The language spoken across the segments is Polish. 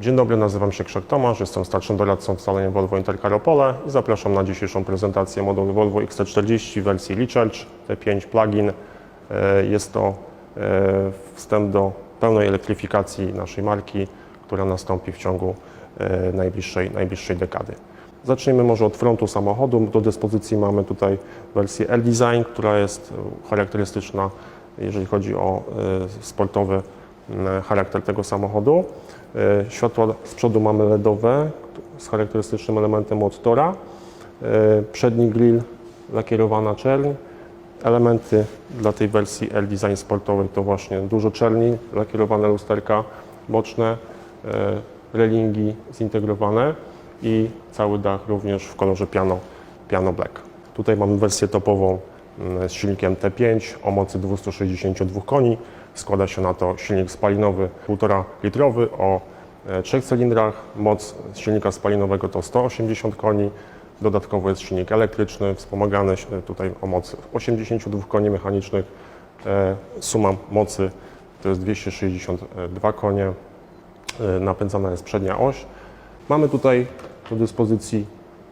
Dzień dobry, nazywam się Krzek Tomasz, jestem starszym doradcą w salonie Volvo Intercar Opole i zapraszam na dzisiejszą prezentację modelu Volvo XC40 w wersji Recharge T5 plug-in. E, Jest to e, wstęp do pełnej elektryfikacji naszej marki, która nastąpi w ciągu e, najbliższej, najbliższej dekady. Zacznijmy może od frontu samochodu. Do dyspozycji mamy tutaj wersję L-Design, która jest charakterystyczna, jeżeli chodzi o sportowy charakter tego samochodu. E, Światła z przodu mamy LEDowe z charakterystycznym elementem od tora. E, Przedni grill, lakierowana czerń. Elementy dla tej wersji L-Design sportowej to właśnie dużo czerni, lakierowane lusterka boczne, e, relingi zintegrowane i cały dach również w kolorze piano, piano black. Tutaj mamy wersję topową mm, z silnikiem T5 o mocy 262 koni. Składa się na to silnik spalinowy 1,5 litrowy o e, trzech cylindrach. Moc silnika spalinowego to 180 koni. Dodatkowo jest silnik elektryczny, wspomagany tutaj o mocy 82 koni mechanicznych. E, Suma mocy to jest 262 konie. E, Napędzana jest przednia oś. Mamy tutaj do dyspozycji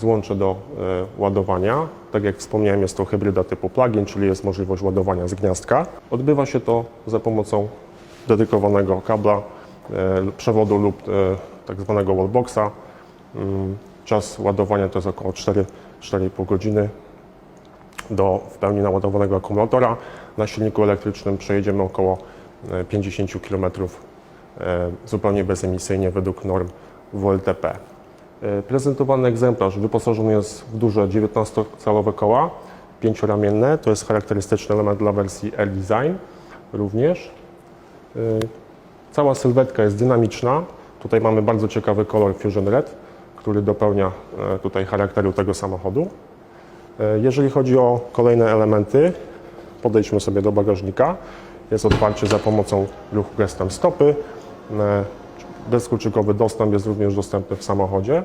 złącze do e, ładowania. Tak jak wspomniałem, jest to hybryda typu plug-in, czyli jest możliwość ładowania z gniazdka. Odbywa się to za pomocą dedykowanego kabla, e, przewodu lub e, tak zwanego wallboxa. Mm, Czas ładowania to jest około 4 4,5 godziny do w pełni naładowanego akumulatora. Na silniku elektrycznym przejedziemy około e, 50 km zupełnie bezemisyjnie według norm WLTP. E, Prezentowany egzemplarz wyposażony jest w duże 19-calowe koła, pięcioramienne. To jest charakterystyczny element dla wersji L-Design również. E, Cała sylwetka jest dynamiczna. Tutaj mamy bardzo ciekawy kolor Fusion Red, który dopełnia e, tutaj charakteru tego samochodu. Jeżeli chodzi o kolejne elementy, podejdźmy sobie do bagażnika. Jest otwarcie za pomocą ruchu gestem stopy. Bezkluczykowy dostęp jest również dostępny w samochodzie. E,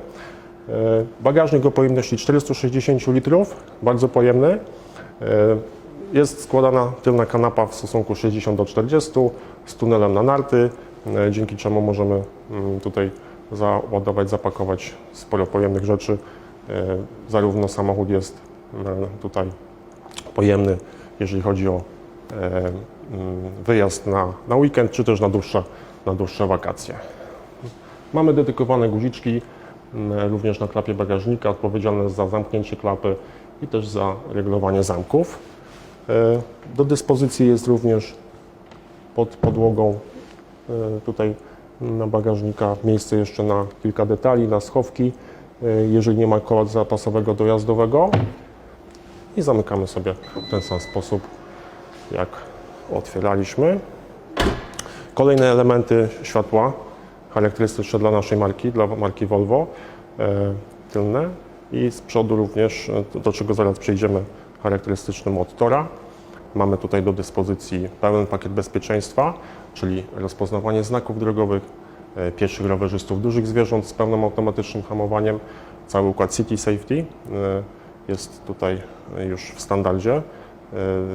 Bagażnik o pojemności 460 litrów, bardzo pojemny. E, Jest składana tylna kanapa w stosunku 60 do 40 z tunelem na narty, e, dzięki czemu możemy mm, tutaj załadować, zapakować sporo pojemnych rzeczy. Zarówno samochód jest e, tutaj pojemny, jeżeli chodzi o mm, wyjazd na, na weekend, czy też na dłuższe, na dłuższe wakacje. Mamy dedykowane guziczki, mm, również na klapie bagażnika, odpowiedzialne za zamknięcie klapy i też za reglowanie zamków. E, Do dyspozycji jest również pod podłogą e, tutaj na bagażnika miejsce jeszcze na kilka detali, na schowki, e, jeżeli nie ma koła zapasowego dojazdowego. I zamykamy sobie w ten sam sposób, jak otwieraliśmy. Kolejne elementy światła charakterystyczne dla naszej marki, dla marki Volvo, e, tylne i z przodu również, e, do- czego zaraz przejdziemy, charakterystyczny mod Tora. Mamy tutaj do dyspozycji pełen pakiet bezpieczeństwa, czyli rozpoznawanie znaków drogowych, e, pieszych rowerzystów, dużych zwierząt z pełnym automatycznym hamowaniem, cały układ City Safety jest tutaj już w standardzie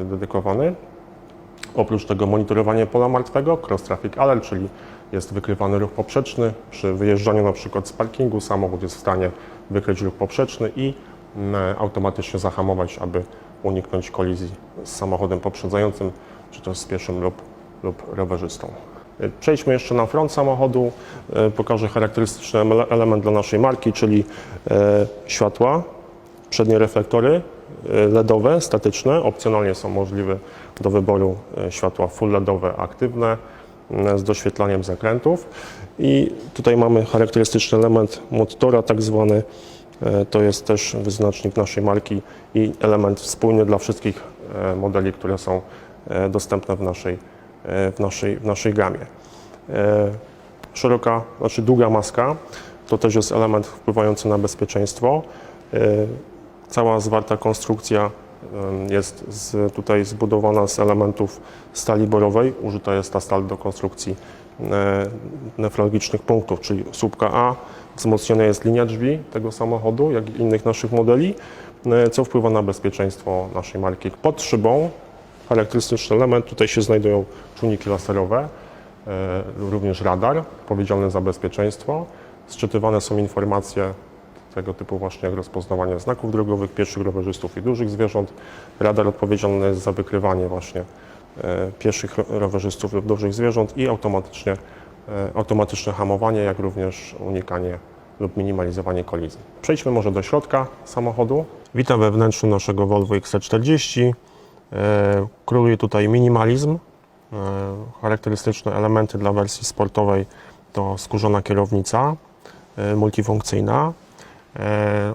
dedykowany. Oprócz tego monitorowanie pola martwego, cross traffic alert, czyli jest wykrywany ruch poprzeczny. Przy wyjeżdżaniu na przykład z parkingu samochód jest w stanie wykryć ruch poprzeczny i mm, automatycznie zahamować, aby uniknąć kolizji z samochodem poprzedzającym, czy też z pieszym lub, lub rowerzystą. E, Przejdźmy jeszcze na front samochodu. E, Pokażę charakterystyczny ele- element dla naszej marki, czyli e, światła, przednie reflektory e, LEDowe, statyczne. Opcjonalnie są możliwe do wyboru e, światła full LEDowe aktywne z doświetlaniem zakrętów. I tutaj mamy charakterystyczny element motora, tak zwany. E, To jest też wyznacznik naszej marki i element wspólny dla wszystkich e, modeli, które są e, dostępne w naszej, e, w naszej, w naszej gamie. E, Szeroka, znaczy długa maska to też jest element wpływający na bezpieczeństwo. E, Cała zwarta konstrukcja jest z, tutaj zbudowana z elementów stali borowej. Użyta jest ta stal do konstrukcji e, nefrologicznych punktów, czyli słupka A. Wzmocniona jest linia drzwi tego samochodu, jak i innych naszych modeli, e, co wpływa na bezpieczeństwo naszej marki. Pod szybą charakterystyczny element, tutaj się znajdują czujniki laserowe. e, również radar odpowiedzialny za bezpieczeństwo. Sczytywane są informacje tego typu właśnie jak rozpoznawanie znaków drogowych, pieszych rowerzystów i dużych zwierząt. Radar odpowiedzialny jest za wykrywanie właśnie e, pieszych ro- rowerzystów lub dużych zwierząt i automatycznie, e, automatyczne hamowanie, jak również unikanie lub minimalizowanie kolizji. Przejdźmy może do środka samochodu. Witam we wnętrzu naszego Volvo XC40. E, Króluje tutaj minimalizm. Charakterystyczne elementy dla wersji sportowej to skórzana kierownica multifunkcyjna. E,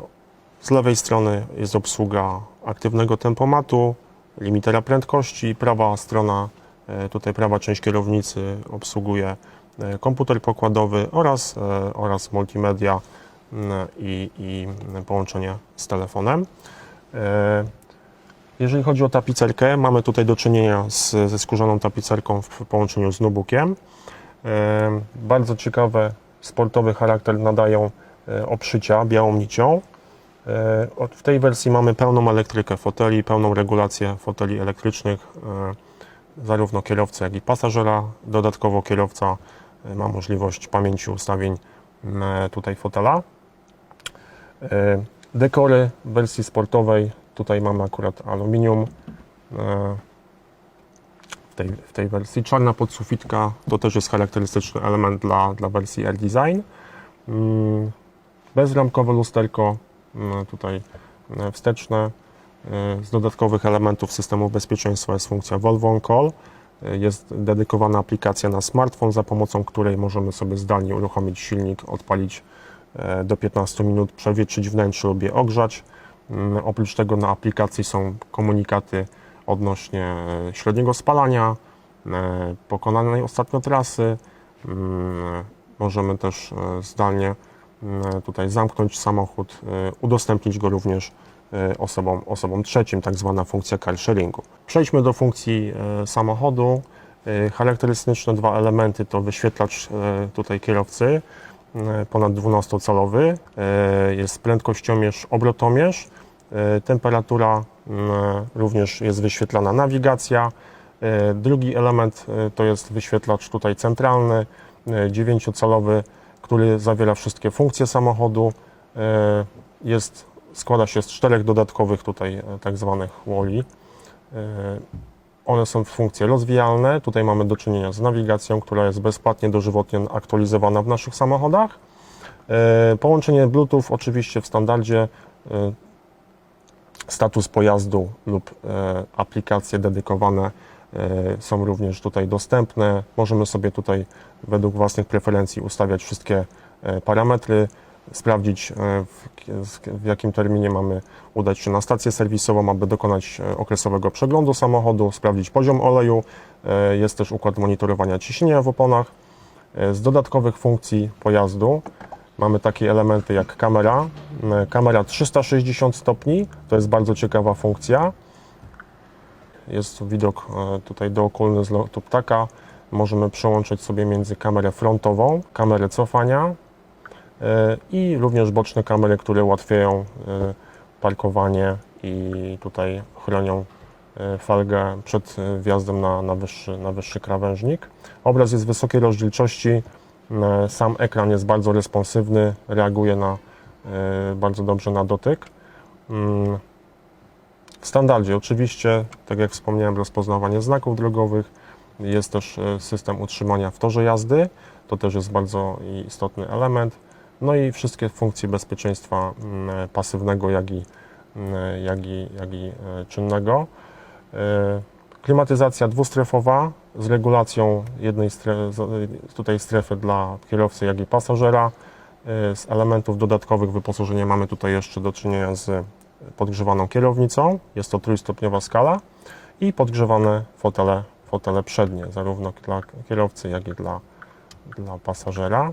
Z lewej strony jest obsługa aktywnego tempomatu, limitera prędkości. Prawa strona, e, tutaj prawa część kierownicy obsługuje e, komputer pokładowy oraz, oraz multimedia i, i połączenie z telefonem. Jeżeli chodzi o tapicerkę, mamy tutaj do czynienia z, ze skórzaną tapicerką w połączeniu z. E, Bardzo ciekawy sportowy charakter nadają obszycia białą nicią. E, W tej wersji mamy pełną elektrykę foteli, pełną regulację foteli elektrycznych, e, zarówno kierowcy, jak i pasażera. Dodatkowo kierowca e, ma możliwość pamięci ustawień tutaj fotela. E, Dekory w wersji sportowej, tutaj mamy akurat aluminium. e, W tej, w tej wersji czarna podsufitka to też jest charakterystyczny element dla, dla wersji R-Design. Mm, Bezramkowe lusterko, mm, tutaj e, wsteczne. E, Z dodatkowych elementów systemu bezpieczeństwa jest funkcja Volvo On Call. E, Jest dedykowana aplikacja na smartfon, za pomocą której możemy sobie zdalnie uruchomić silnik, odpalić e, do 15 minut, przewietrzyć wnętrze lub je ogrzać. Mm, Oprócz tego na aplikacji są komunikaty odnośnie średniego spalania, pokonanej ostatnio trasy. Mm, Możemy też zdalnie mm, tutaj zamknąć samochód, e, udostępnić go również e, osobom, osobom trzecim, tak zwana funkcja car sharingu. Przejdźmy do funkcji e, samochodu. E, Charakterystyczne dwa elementy to wyświetlacz e, tutaj kierowcy, e, ponad 12-calowy, e, jest prędkościomierz, obrotomierz, e, temperatura również jest wyświetlana nawigacja. E, Drugi element e, to jest wyświetlacz tutaj centralny, e, 9-calowy, który zawiera wszystkie funkcje samochodu. E, Jest, składa się z czterech dodatkowych tutaj e, tak zwanych woli. One są funkcje rozwijalne. Tutaj mamy do czynienia z nawigacją, która jest bezpłatnie dożywotnie aktualizowana w naszych samochodach. E, Połączenie Bluetooth oczywiście w standardzie, e, status pojazdu lub e, aplikacje dedykowane e, są również tutaj dostępne. Możemy sobie tutaj według własnych preferencji ustawiać wszystkie e, parametry, sprawdzić e, w, jakim terminie mamy udać się na stację serwisową, aby dokonać e, okresowego przeglądu samochodu, sprawdzić poziom oleju. Jest też układ monitorowania ciśnienia w oponach. Z dodatkowych funkcji pojazdu mamy takie elementy jak kamera. Kamera 360 stopni, to jest bardzo ciekawa funkcja. Jest widok tutaj dookolny z lotu ptaka. Możemy przełączyć sobie między kamerę frontową, kamerę cofania e, i również boczne kamery, które ułatwiają e, parkowanie i tutaj chronią e, falgę przed wjazdem na, na, wyższy, na wyższy krawężnik. Obraz jest wysokiej rozdzielczości, sam ekran jest bardzo responsywny, reaguje na, bardzo dobrze na dotyk. Mm, W standardzie oczywiście, tak jak wspomniałem, rozpoznawanie znaków drogowych, jest też e, system utrzymania w torze jazdy, to też jest bardzo istotny element. No i wszystkie funkcje bezpieczeństwa mm, pasywnego, jak i, mm, jak i, jak i e, czynnego. E, Klimatyzacja dwustrefowa z regulacją jednej strefy, tutaj strefy dla kierowcy, jak i pasażera. E, Z elementów dodatkowych wyposażenia mamy tutaj jeszcze do czynienia z podgrzewaną kierownicą. Jest to trójstopniowa skala i podgrzewane fotele, fotele przednie, zarówno dla kierowcy, jak i dla, dla pasażera.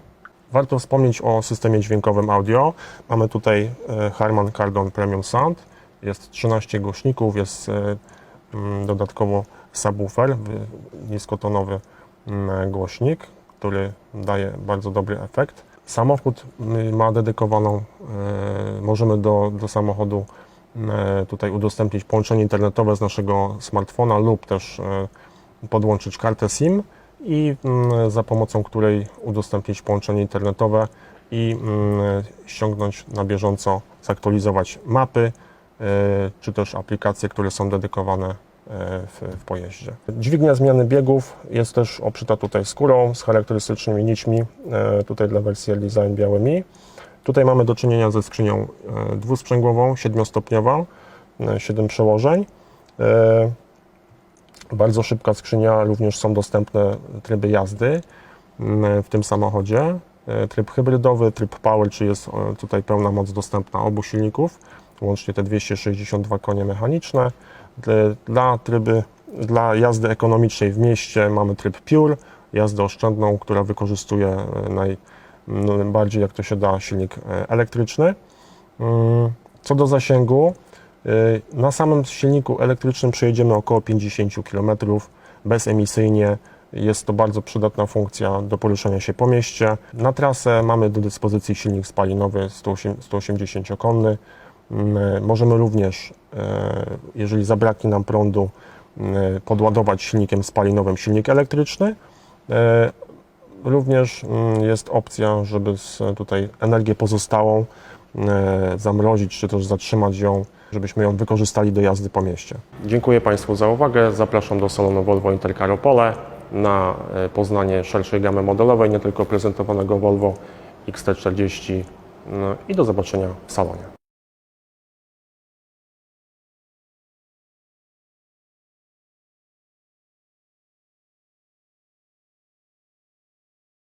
Warto wspomnieć o systemie dźwiękowym audio. Mamy tutaj e, Harman Kardon Premium Sound. Jest 13 głośników, jest e, mm, dodatkowo subwoofer, wy- niskotonowy mm, głośnik, który daje bardzo dobry efekt. Samochód mm, ma dedykowaną, e, możemy do, do samochodu tutaj udostępnić połączenie internetowe z naszego smartfona lub też podłączyć kartę SIM i mm, za pomocą której udostępnić połączenie internetowe i mm, ściągnąć na bieżąco, zaktualizować mapy e, czy też aplikacje, które są dedykowane e, w, w pojeździe. Dźwignia zmiany biegów jest też obszyta tutaj skórą z charakterystycznymi nićmi, e, tutaj dla wersji Design białymi. Tutaj mamy do czynienia ze skrzynią dwusprzęgłową, siedmiostopniową, siedem przełożeń. Bardzo szybka skrzynia, również są dostępne tryby jazdy mm, w tym samochodzie. E, Tryb hybrydowy, tryb power, czy jest e, tutaj pełna moc dostępna obu silników, łącznie te 262 konie mechaniczne. Dla- tryby, dla jazdy ekonomicznej w mieście mamy tryb Pure, jazdę oszczędną, która wykorzystuje e, naj, najbardziej jak to się da silnik elektryczny. Mm, Co do zasięgu, na samym silniku elektrycznym przejedziemy około 50 km bezemisyjnie. Jest to bardzo przydatna funkcja do poruszania się po mieście. Na trasę mamy do dyspozycji silnik spalinowy 180-konny. Możemy również, e, jeżeli zabraknie nam prądu, podładować silnikiem spalinowym silnik elektryczny. Również mm, jest opcja, żeby tutaj energię pozostałą zamrozić, czy też zatrzymać ją, żebyśmy ją wykorzystali do jazdy po mieście. Dziękuję Państwu za uwagę. Zapraszam do salonu Volvo Intercar Opole na e, poznanie szerszej gamy modelowej, nie tylko prezentowanego Volvo XT40 no i do zobaczenia w salonie.